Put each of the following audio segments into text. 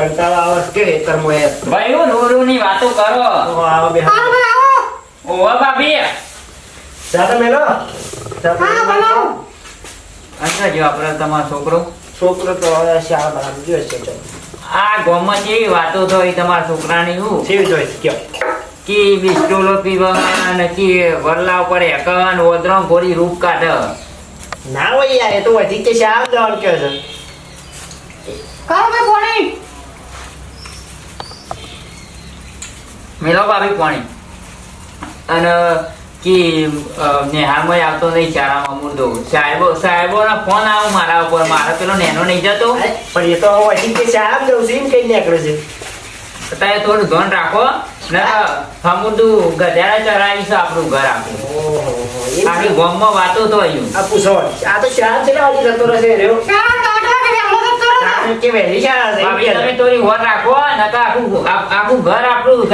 કંટાળો આવે કે ખેતરમાં યાર. ભાઈ હું રોરું ની વાતો કરો. તો આવો બે આવો ભાઈ આવો. ઓવા ભાભી. ચા મેલો હા બોલો અંદર જો આપણે તમારો છોકરો. છોકરો તો હવે શાળા બરાબર ગયો છે ચાલો. આ ગામમાં જેવી વાતો થઈ તમારા છોકરાની હું? કેવી જોઈ કયો? કે બિસ્ટોલો પીવા અને કે વરલા ઉપર એકન ઓદરો ગોરી રૂપ કાઢ. ના હોય યાર એ તો વધી કે શાળા દોડ કહે છે. કરો ભાઈ મેલો ભાભી પાણી. અને કે અ, આવતો નહીં ચારામાં મુર્દો. સાહેબો સાહેબોના ફોન આવો મારા ઉપર. મારો પેલો નેનો નહીં જતો. પણ એ તો વધી કે સાહેબ જવું છે એમ કઈ નીકળે છે. અત્યારે થોડું ધ્યાન રાખો. ને હમુદું ગધેડા ચરાવી છે આપણું ઘર આપણું આખી ગામમાં વાતો તો અહીંયા આ પૂછો આ તો શાળા કેટલા વાગે જતો રહેશે રહ્યો ચાલો તો આટલા કે વહેલો જતો રહો કારણ કે છે તમે. હોર રાખો આખું આખું ઘર આપણું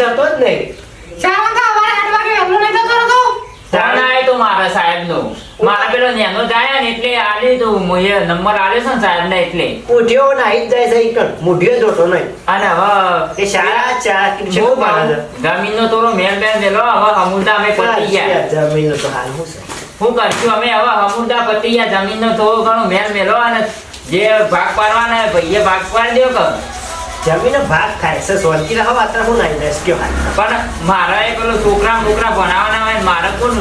જતો જ નહીં. ચાલો અમારે આઠ વાગે વહેલો નહીં જતો રહો ફોન આયો તો મારા સાહેબનો. મારા પેલો નેનો જાય ને એટલે આલે તો મોએ નંબર આલ્યો છે ને એટલે. ઉઠ્યો નાહી જાય છે ઈ કણ. જોતો નહીં. અને હવે એ શાળા ચા બહુ થોડો મેલ બેલ દેલો હવે અમૂલતા અમે પતી ગયા. જમીનનો તો હાલ શું છે? કરશું અમે? હવે અમૂલતા પતી ગયા જમીનનો થોડો ઘણો મેલ મેલો અને જે ભાગ પાડવાના ભાઈએ ભાગ પાડી દો કે જમીન ભાગ થાય છે સોનકી રહો માત્ર હું નાહી જઈશ કયો પણ મારા એ પેલો છોકરા છોકરા ભણાવવાના હોય મારે કોણ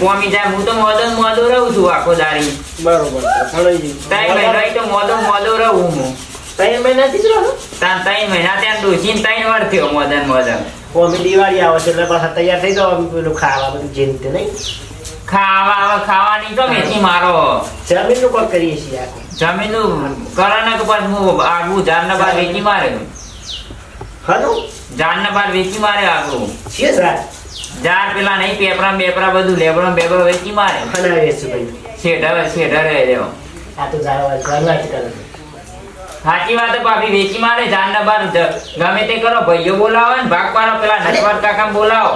કોમી જાય હું તો મોદો મોદો રહું છું આખો દારી બરોબર ત્રણ મહિના તો મોદો મોદો રહું હું. ત્રણ મહિનાથી જ રહો? ત્રણ ત્રણ મહિના ત્યાં ડોસીને ત્રણ વાર થયો મોદન મોદન. કોમી દિવાળી આવે છે એટલે પાછા તૈયાર થઈ જાવ પેલું ખાવા બધું જે રીતે નહીં? ખાવા ખાવાની તો મેથી મારો. જમીનનું કોલ કરીએ છીએ આખું. જમીનનું કરાના કે પછી હું આગું જાનના બાર વેચી મારે. હનું જાનના બાર વેચી મારે આગું છે સર જાર પેલા નહીં પેપરા બેપરા બધું લેબરો બેબરો વેચી મારે. શેઢર શેઢર છે. સાચી વાત ભાભી વેચી મારે જાનના બાર ગમે તે કરો ભાઈઓ બોલાવો ને ભાગ પાડો પેલા નટવર કાકા બોલાવો.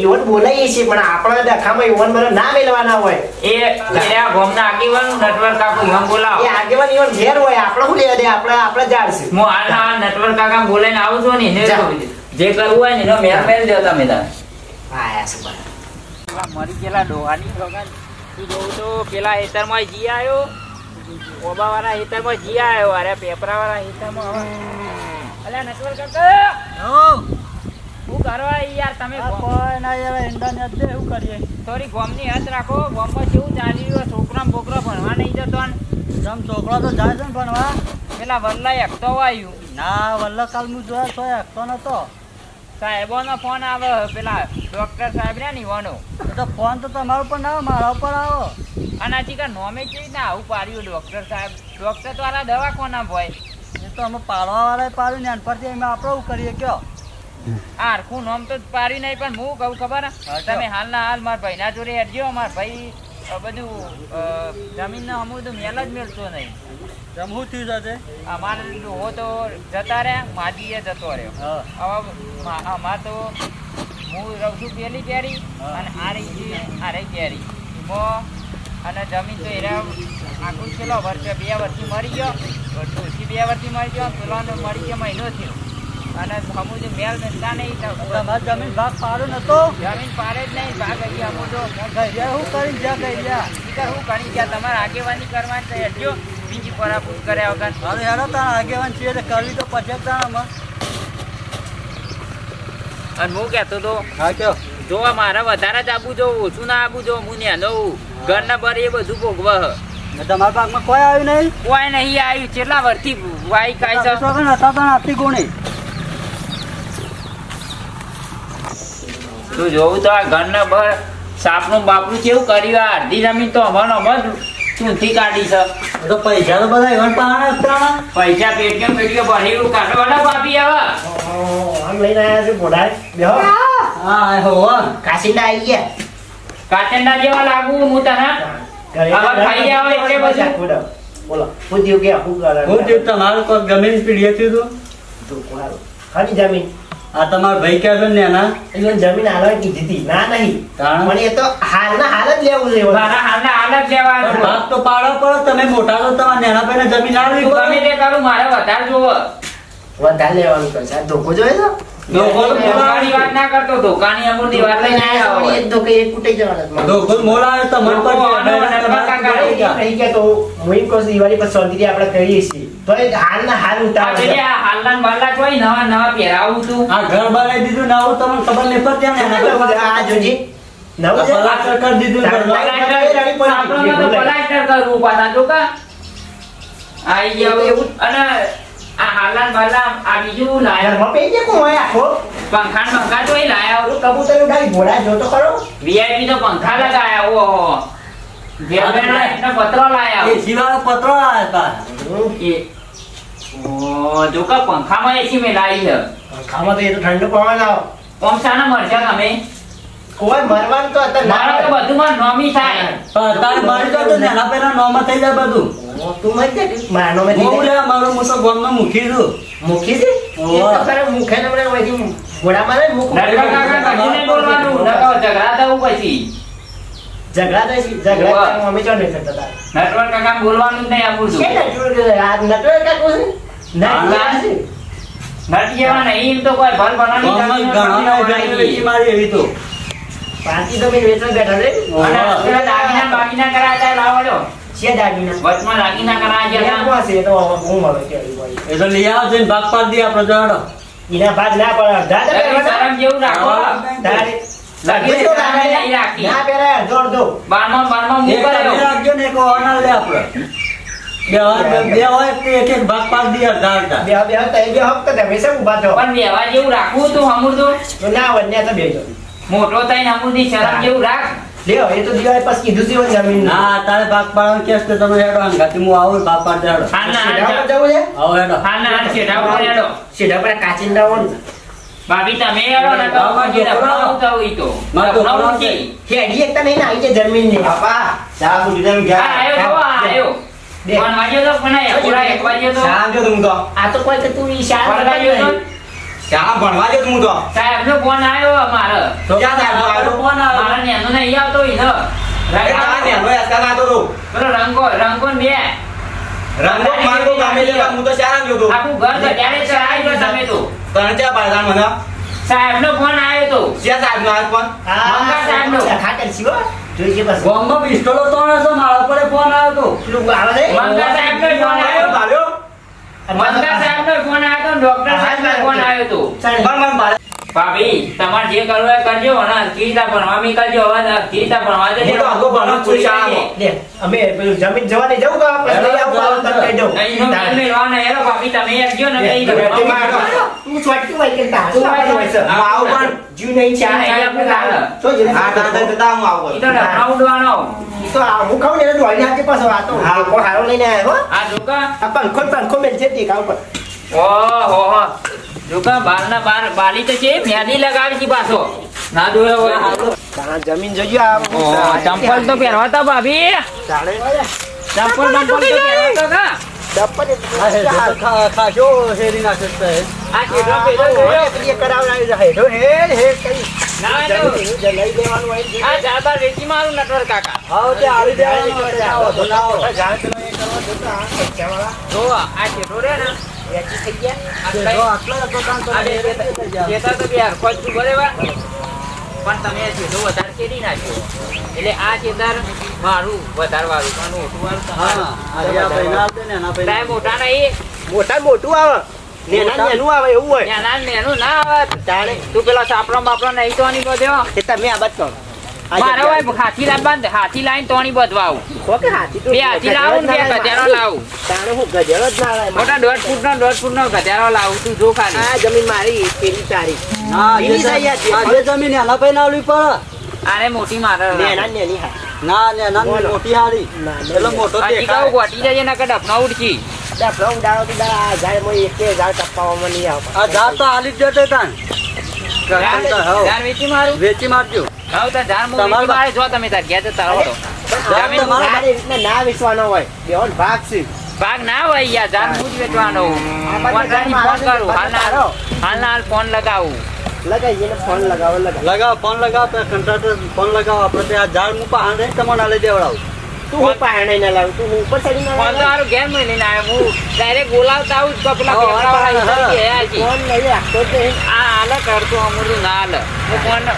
ઈવન બોલાઈ છીએ પણ આપણા દેખામાં ઈવન મને ના મેળવાના હોય. એ આ ગામના આગેવાન નટવર કાકા ઈવન બોલાવો. એ આગેવાન ઈવન ઘેર હોય આપણે શું લેવા દે? આપણે આપણે જાણશે હું આ નટવર કાકા બોલાઈને આવું છું ને એને જા. જે કરવું હોય ને એનો મેર મેલ દો તમે તાર. આયા છે બરાબર. મરી ગયેલા ડોહાની ભગવાન. તું જોઉં તો પેલા હેતરમાં જી આવ્યો ઓબા વાળા હેતરમાં જી આવ્યો અરે પેપરાવાળા હેતરમાં અલ્યા નટવર કાકા. શું કરવા યાર કરીએ? થોડી ગોમની હદ રાખો ગોમમાં કેવું ચાલી રહ્યું છોકરા બોકરો ભણવા નહીં જતો ને. તમ છોકરો તો જાય છે ને ભણવા. પેલા વલ્લા એકતો આવ્યું ના વલ્લભ કાલ હું જોયા છો એકતો નતો. સાહેબોનો ફોન આવે પેલા ડોક્ટર સાહેબ ને નીવાનો તો ફોન તો તમારો પણ ના મારા ઉપર આવો. અને હજી કા નોમે કેવી રીતના આવું પાડ્યું ડોક્ટર સાહેબ? ડોક્ટર તો આલા દવા કોના હોય. એ તો અમે પાડવા વાળા પાડ્યું ને પરથી અમે આપણે એવું કરીએ કયો? આ હરખું નામ તો પાડી નહીં પણ હું કહું ખબર? હે? હા, તમે હાલના હાલ મારા ભાઈના જોડે હેડજો મારા ભાઈ બધું જમીન જમીનનો અમુક તો મેલ જ મેળતો નહીં. જમવું થયું છે અમારે ડોહો તો જતા રહ્યા માજીએ જતો રહ્યો. હવે અમાર તો હું રહું છું પેલી કેરી અને આ રહી છે આ રહી કેરી. એમાં અને જમીન તો એરા આખું છેલ્લો વર્ષે બે વર્ષથી મરી ગયો. ડોસી બે વર્ષથી મરી ગયો પેલો મરી ગયો મહિનો થયો. અને સમુદ્ર મેલ મેળતા નહીં જમીન ભાગ પાડ્યો નતો જમીન પાડે જ નહીં ભાગ અહીં અમુક તો ગઈ કરી જ્યાં ગઈ ગયા? સ્પીકર હું ઘણી ગયા તમારે આગેવાની કરવાની તો હેડજો. બીજી પરાપૂર કર્યા વગર. મારે હેડો તારા આગેવાન છીએ એટલે કરવી તો પછી જ અને હું કહેતો તો હા કયો? જો મારે વધારે જ આપવું જો ઓછું ના આપવું જો હું નેનો ઘરના ભર એ બધું ભોગવા. ને તમારા ભાગમાં કોઈ આવ્યું નહીં? કોઈ નહીં આવ્યું. કેટલા વર્ષથી વાઈ ખાય છે? નતા તો નાતી કોણી તું જોવું તો આ ઘરના બર સાપનું બાપનું કેવું કર્યું? આ અડધી જમીન તો અમારો અમાર ચૂંથી કાઢી છે. તો પૈસા તો બધા એવન પાડે ત્રણ પૈસા પેટીઓ પેટીઓ ભરેલું કાઢો વાળા બાપી આવા. આમ લઈને આવ્યા છે મોઢા બેહો હા. હો કાશીના આવી ગયા. કાચંડા જેવા લાગુ હું તને? ઘરે આવા ખાઈ ગયા એટલે બધું. બોલો હું કે હું તમારું કોઈ જમીન પીડીએ થયું હતું? ખાલી જમીન. આ તમાર ભાઈ કહે છે ને એના એટલે જમીન હાલવા કીધી હતી. ના નહીં. કારણ? પણ એ તો હાલના હાલ જ લેવું છે મારા હાલના હાલ જ લેવાનું ભાગ તો પાડો પડો. તમે મોટા તો તમારા નેના ભાઈને જમીન હાલવી ગમે તે કરું મારે વધારે જોવો. વધારે લેવાનું કરશે આ ધોકો જોયો તો ના ના, હું છું, દિવાળી પર શાંતિથી આપણે કરીએ છીએ. તો હાલ પેલી છે. આ હાલના ને જોઈ નવા નવા પહેરાવું તું. આ ઘર બનાવી દીધું ને આવું તમને ખબર નહીં પડતી ને છે, આ જોજે. નવું પલાસ્ટર કરી દીધું ને પ્લાસ્ટર કરવું પાછા જો કા આઈ ગયા એવું અને આ હાલના ને આ બીજું લાયા ઘરમાં પહેરી કોણ હોય આખો? પંખા લાયા ઓલું કબૂતર ઉડાડી ઘોડા જોતો ખરો વીઆઈપી તો પંખા લગાયા ઓહો ઘેરબેઠા એમને પત્રો લાયા એ સિવાય પત્રો આવ્યા હતા એ ઓ જો કા પંખામાં એસી મેં લાવી છે પંખામાં તો એ તો ઠંડુ પવન આવે કોમ ના મરશા તમે કોઈ મરવાનું તો અત્યારે મારા તો હોય. બધુંમાં નોમી થાય. તારે મારી તો નેના પહેલા નોમાં થઈ જાય બધું. તું મરી કે મારનો મેં હું લે મારો હું તો ગામમાં મૂકી દઉં. મૂકી દે? એ તો ખરે મુખે ને હમણાં વળી ઘોડા મારે મુખ નરકા કાકા કશું બોલવાનું. નકર ઝઘડા થવું પછી. ઝઘડા તો ઝઘડા ઓવા. ચો નહીં કરતા હતા. નટવર કાકા બોલવાનું જ નહીં આપું છે. ને, જોડે જોડે. આ નટવર કાકો છે? ના, નહીં તો કોઈ ભલ બનાવી ગામમાં ઘણા. મારી એવી તો. પાર્ટી તો મેં વેચવા બેઠા રે. અને પેલા દાગીના બાગીના કરાયા હતા લાવડો છે દાગીના. વચમાં દાગીના કરાયા ગયા કોણ છે? તો હું મળે કે. એ તો લઈ આવજો ને ભાગ પાડ દે આપણે જડો એના ભાગ ના પડે. અડધા તો હતા. જેવું રાખો તારે. લાગી તો શરમ રાખી. ના પહેરાય, અડધો અડધો. બારમાં બારમાં એક મૂક તમે કર્યો. રાખજો ને એક ઓના લે આપણે બે હપ્તા હતા, જેવું રાખવું તું હમુરદું તો ના હોય, તો બેસો. મોટો થઈને હમુરદી શરમ જેવું રાખ લ્યો, એ તો દિવાળી પછી કીધું છે જમીન ના તારે ભાગ પાડવાનું કેસ તો તમે હેડો અંગાથી હું આવું ભાગ પાડ દેડો હા ના પર જવું છે આવો હેડો હા ના શેઠા ઉપર હેડો. સીધા પર કાચિંડા હોય ને. ભાભી તમે હેડો ના તો આમાં પછી છોકરો. રખડાવું થવું ઈ તો. મારે તો રખડાવું કે છે. હેડી એકતા નહીં ને આવી જાય જમીનની. હા, આયો તો, આ આયો. બે. ફોન વાગ્યો તો પણ આયા પૂરા એક વાગ્યો તો. આ તો કોઈ કે તું ઈ શાળા ફોન ભણવા જો વાગ્યો તો. સાહેબ સાહેબનો ફોન આવ્યો અમારે. ફોન આવ્યો. મારા નેનો નહીં આવતો ઈ તો. પેલો રંગો રંગો ને બે આખું ઘર ગઢિયાને ચડાવી દો તમે તો સાહેબનો ફોન આવ્યો તો મંગા સાહેબનો. લખા કરશી હો. જોઈજે બસ. ગામમાં પિસ્તોલો છે મારા પર ફોન આવ્યો તો પેલું આવે છે? મંગા સાહેબનો ફોન આવ્યો મંગા સાહેબનો ફોન આવ્યો તો ડોક્ટર સાહેબનો ફોન આવ્યો તો ભાભી તમારે જે કરવું એ કરજો અને અખીરતા ભણવા બી કરજો હવે અખીરતા ભણવા જજો. તો આગો ભણવા જ છું શાળામાં. લે, અમે જમીન જવા જવું તો આપણે લઈ આવું પાછું કહી દઉં. અહીંનો મેલ હેરો ભાભી તમે એકજો ને કઈ દો. બેટી માં તું છોટકી હોય કે તાર શું હોય હોય છે? હું આવું પણ. જીવ નહીં છે, આ નહીં, આપણે આપણે લાવો. શું છે? હા દાદા જતા હું આવું તો રખડા તો હું ખાઉં ને એટલે દોડીને પાછો આ હા. કોઈ હારો લઈને આવ્યો હો. જોકા પંખો પંખો મેલ છે તે કાં ઉપર. ઓહો હો જોકા બારના બાર બાલી તો છે મેદી લગાવી છે પાછો. ના જોયો હોય. તારા જમીન જોજો આ ચંપલ તો પહેરવા તા ભાભી. ચાલે. ચંપલ ચંપલ તો કા? કાકા. વેચી થઈ ગયા. આટલો હતો તો તો પણ તમે ચેડો વધારે નાખ્યો. એટલે આ ચેતાર મારું વધારે વાળું પણ ઓછું વાળું મોટા નહીં. મોટા મોટું આવે. નેના નેનું આવે એવું હોય. નાના નેનું ના આવે. તારે તું પેલા સાપડો બાપડા નહીં તો આની બધે તમે આ બાદ કરો. મારે ભાઈ હાથી લાવવા હાથી લાઈન તોણી બધવા કે હાથી તો બે હાથી લાવું ને બે ગધેડો ના લાવું. તાણે હું ગધેડો જ ના લાવ મોટા દોઢ ફૂટ નો દોઢ ફૂટ નો ગધેડો લાવું તું જો ખાલી. આ જમીન મારી પેલી તારી. હા, જે સાઈ આ જમીન- આ જે જમીન એના પૈના આવવી પડે. અરે મોટી મારે. નેના ને નેની હા ના ને ના મોટી હારી. ના, ના, એટલે મોટો દેખાય. ગોટી જજે નકર ડફનો ઉડકી ઉડાડો તો એકે ઝાડ કપાવવામાં નહીં આવે. આ ઝાડ તો હાલી જ જશે તાન. વેચી મારું. વેચી મારજો. તમારું જો તમે તાર ઘેર જતા રહો ના હોય. બેહોન ભાગ છે. ભાગ ના હોય યાર ઝાડ હું વેચવાનો ફોન કરું હાલ ના હાલ ફોન લગાવું. લગાવીએ ફોન લગાવો લગાવ લગાવો ફોન લગાવો તો કંટ્રાક્ટર ફોન લગાવો. આપણે ત્યાં ઝાડ મૂકવા હાંડે તમને લઈ દેવડાવું. તું હું પાહણે ના લાવું તું ઉપર ચડી ના તો હું ડાયરેક્ટ બોલાવતા આવું જ કે ફોન આ કરતો અમરું ના હું ફોન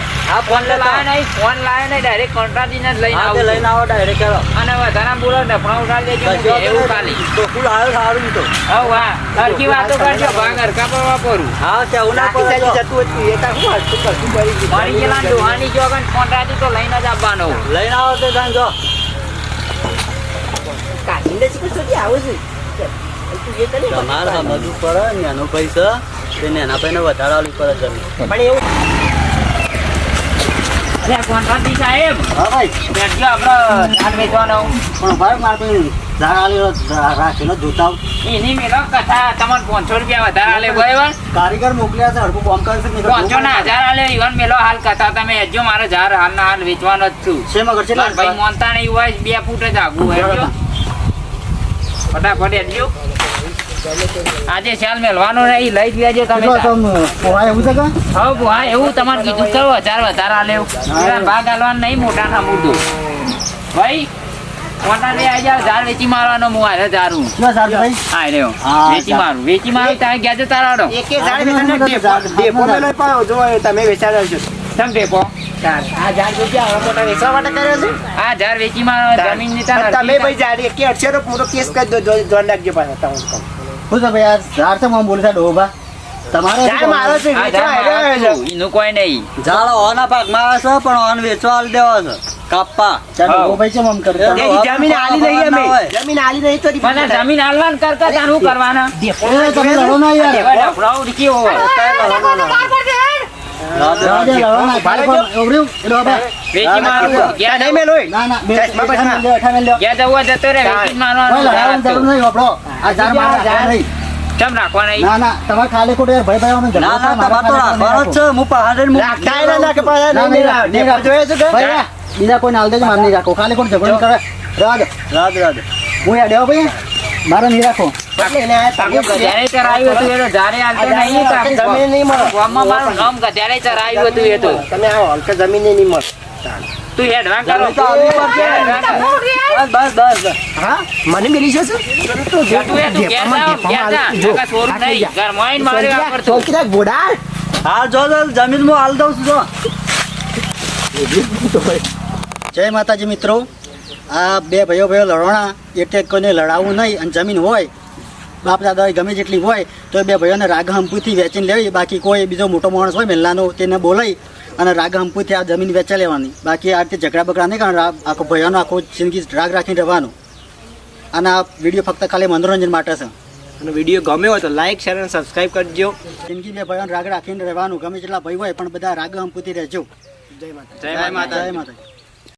ફોન નહીં ફોન લાવે નહીં ડાયરેક્ટ કોન્ટ્રાક્ટીને જ લઈને હા લઈને આવો ડાયરેક્ટ કરો અને વધારે બોલો ડફણા ઉડાડી દેજો એવું ખાલી તો આવ્યો સારું તો. હા. વાહ હરખી વાતો કરજો ભાગ હરકા વાપરું હા ત્યાં ઉના પર જતું હતું એ તાર હું હરખું કરતું. મારી ડોહાની જો અગર તો લઈને જ આવવાનો. લઈને આવો તો જો. કાઢીને શીખો સુધી આવું છું તું એ કરી તમારે સમજવું પડે ને એનો પૈસા તેને એના પૈને વધારે આલવું પડે જમીન. પણ એવું અરે કોન્ટ્રાક્ટી સાહેબ? હા ભાઈ. બેઠજો આપણે ધાન વેચવાનો. પણ ભાઈ મારે કોઈ ઝાડ જોતા એની મેળો કથા તમારે પાંચસો રૂપિયા વધારે આલે બરાબર કારીગર મોકલ્યા છે કામ કરશે પાંચસો ના હજાર આલે ઈવન મેલો હાલ કથા તમે હજુ મારે ઝાડ હાલ ના હાલ વેચવાનો જ છું. શેમાં કરશે? મારા ભાઈ મોનતા નહીં હોય બે ફૂટ જ આગું હોય. ફટાફટ આજે ચાલ મેલવાનો નહીં લઈ જ લેજો તમે તાર. એવું છે એવું તમારે કીધું કરો હજાર વધારે આલે. એવું. ભાગ આલવાનું નહીં મોટા ના મોટું ભાઈ મોટા ને આવી જાવ ઝાડ વેચી મારવાનો હું હારે ઝાડું. હા રહ્યો હા, વેચી મારું વેચી મારું તમે ગયા છો તારાડો એકે ઝાડ વેચાને ડેપો ડેપો મેલો પાયો જો એ તમે વેચાડો છો. આ વેચવા માટે કર્યો છે આ જમીનની પણ તમે ભાઈ અડશે તો પૂરો કેસ કરી દો જો- જોન રાખજો પાછા તમે કહું. શું છે ભાઈ યાર ઝાડ છે બોલે ડોબા તમારે મારો છે. એનું કોઈ નહીં ઝાડ ઓના છે પણ ઓન વેચવા આલ દેવા છે કાપા. ભાઈ છે મમ કરતા જમીન આલી નહીં અમે જમીન આલી નહીં તો મને જમીન હાલવાન કરતા તાર કરવાના તમે લડો ના યાર ડફડાઓ ઉડકી હોય. તમારે ખાલી ખોટું ભાઈ ભાઈ ના ના તમારે તો રાખવાનો જ છે. હું પહાડે રાખતા ના કે? બીજા કોઈ નાલ દેજો મારી રાખો ખાલી કોણ ઝઘડો કરે રાજ રાજ રાજ હું યાદ ભાઈ? મારે નહીં રાખો. એટલે એને આ તારું ગધેડે ચરાયું હતું એ તો ઝાડે હાલતો નહીં તો આખું જમીન નહીં મળે. ગામમાં મારું નામ ગધેડે ચરાયું હતું એ તો. તમે આવો હલકે જમીન નહીં મળે. તું હેડવા કરો. જમીન તો આવી પડશે. બસ બસ બસ બસ. હા? મને મિલી છે. હાલ. જો. જો. જમીનમાં હાલ દઉં છું જો. જય માતાજી મિત્રો. આ બે ભાઈઓ ભાઈઓ લડવાના. એટલે કોઈને લડાવવું નહીં અને જમીન હોય બાપ દાદા ગમે જેટલી હોય તો બે ભાઈઓને રાગ હંપુથી વેચીને લેવી. બાકી કોઈ બીજો મોટો માણસ હોય મહેલાનો તેને બોલાવી અને રાગ હંપુથી આ જમીન વેચા લેવાની. બાકી આ રીતે ઝઘડા બગડા નહીં કારણ આખો ભાઈઓનો આખો જિંદગી રાગ રાખીને રહેવાનું. અને આ વીડિયો ફક્ત ખાલી મનોરંજન માટે છે. અને વીડિયો ગમ્યો હોય તો લાઈક શેર અને સબસ્ક્રાઇબ કરજો. જિંદગી બે ભાઈઓને રાગ રાખીને રહેવાનું. ગમે જેટલા ભાઈ હોય પણ બધા રાગ હંપુથી રહેજો જય માતા જય માતા જય માતા